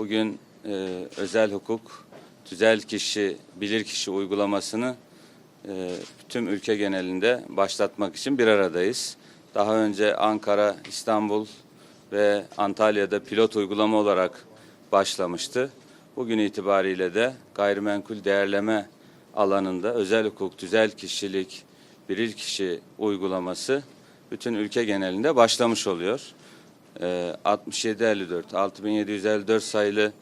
Bugün e, özel hukuk, tüzel kişi, bilir kişi uygulamasını e, tüm ülke genelinde başlatmak için bir aradayız. Daha önce Ankara, İstanbul ve Antalya'da pilot uygulama olarak başlamıştı. Bugün itibariyle de gayrimenkul değerleme alanında özel hukuk, tüzel kişilik, bilir kişi uygulaması bütün ülke genelinde başlamış oluyor. Ee, 6754 6754 sayılı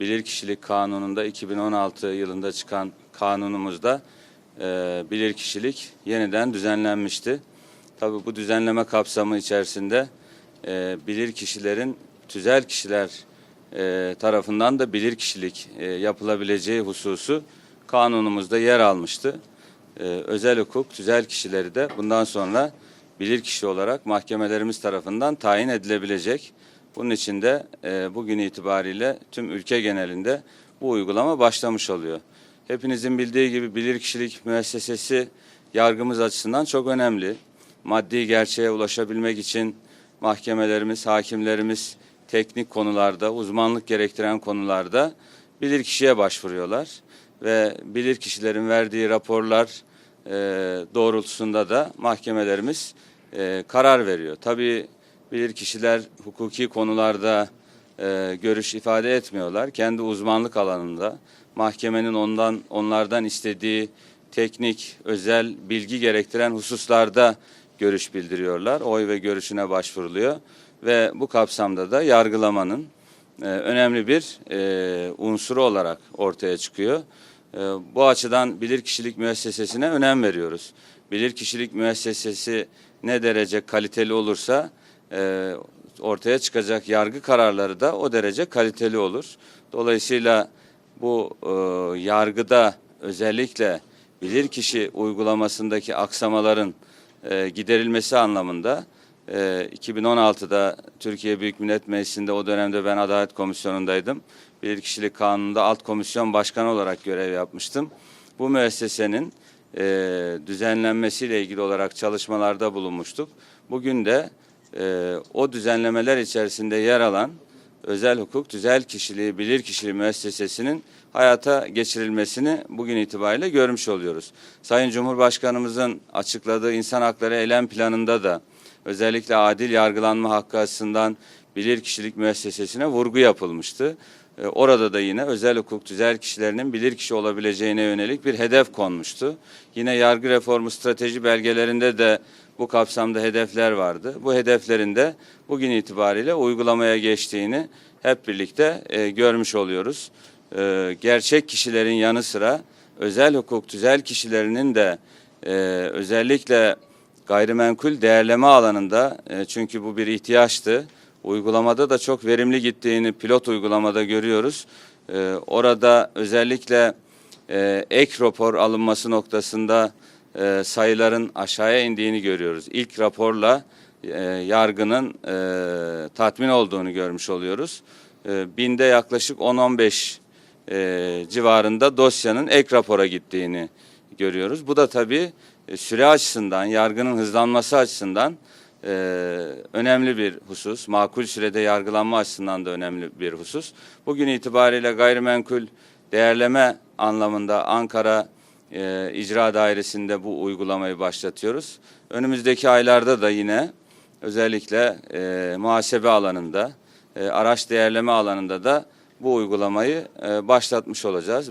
bilirkişilik kanununda 2016 yılında çıkan kanunumuzda e, bilirkişilik yeniden düzenlenmişti. Tabii bu düzenleme kapsamı içerisinde e, bilirkişilerin tüzel kişiler e, tarafından da bilirkişilik yapılabileceği hususu kanunumuzda yer almıştı. Özel hukuk, tüzel kişileri de bundan sonra bilirkişi olarak mahkemelerimiz tarafından tayin edilebilecek. Bunun için de e, bugün itibariyle tüm ülke genelinde bu uygulama başlamış oluyor. Hepinizin bildiği gibi bilirkişilik müessesesi yargımız açısından çok önemli. Maddi gerçeğe ulaşabilmek için mahkemelerimiz, hakimlerimiz teknik konularda, uzmanlık gerektiren konularda bilirkişiye başvuruyorlar ve bilirkişilerin verdiği raporlar e, doğrultusunda da mahkemelerimiz e, karar veriyor. Tabii bilirkişiler hukuki konularda e, görüş ifade etmiyorlar. Kendi uzmanlık alanında mahkemenin ondan onlardan istediği teknik, özel bilgi gerektiren hususlarda görüş bildiriyorlar. Oy ve görüşüne başvuruluyor ve bu kapsamda da yargılamanın e, önemli bir e, unsuru olarak ortaya çıkıyor. E, bu açıdan bilirkişilik müessesesine önem veriyoruz. Bilirkişilik müessesesi ne derece kaliteli olursa e, ortaya çıkacak yargı kararları da o derece kaliteli olur. Dolayısıyla bu e, yargıda özellikle bilirkişi uygulamasındaki aksamaların e, giderilmesi anlamında e, 2016'da Türkiye Büyük Millet Meclisi'nde o dönemde ben Adalet Komisyonu'ndaydım. Bilirkişilik Kanunu'nda alt komisyon başkanı olarak görev yapmıştım. Bu müessesenin e, düzenlenmesiyle ilgili olarak çalışmalarda bulunmuştuk. Bugün de e, o düzenlemeler içerisinde yer alan özel hukuk, tüzel kişiliği, bilir kişiliği müessesesinin hayata geçirilmesini bugün itibariyle görmüş oluyoruz. Sayın Cumhurbaşkanımızın açıkladığı insan hakları eylem planında da özellikle adil yargılanma hakkı açısından bilir kişilik müessesesine vurgu yapılmıştı. Ee, Orada da yine özel hukuk tüzel kişilerinin bilir kişi olabileceğine yönelik bir hedef konmuştu. Yine yargı reformu strateji belgelerinde de bu kapsamda hedefler vardı. Bu hedeflerin de bugün itibariyle uygulamaya geçtiğini hep birlikte e, görmüş oluyoruz. E, gerçek kişilerin yanı sıra özel hukuk tüzel kişilerinin de e, özellikle gayrimenkul değerleme alanında e, çünkü bu bir ihtiyaçtı. Uygulamada da çok verimli gittiğini pilot uygulamada görüyoruz. E, orada özellikle e, ek rapor alınması noktasında e, sayıların aşağıya indiğini görüyoruz. İlk raporla e, yargının e, tatmin olduğunu görmüş oluyoruz. E, binde yaklaşık 10-15 e, civarında dosyanın ek rapora gittiğini görüyoruz. Bu da tabii e, süre açısından, yargının hızlanması açısından e, önemli bir husus. Makul sürede yargılanma açısından da önemli bir husus. Bugün itibariyle gayrimenkul değerleme anlamında Ankara e, İcra Dairesi'nde bu uygulamayı başlatıyoruz. Önümüzdeki aylarda da yine özellikle e, muhasebe alanında, e, araç değerleme alanında da bu uygulamayı e, başlatmış olacağız.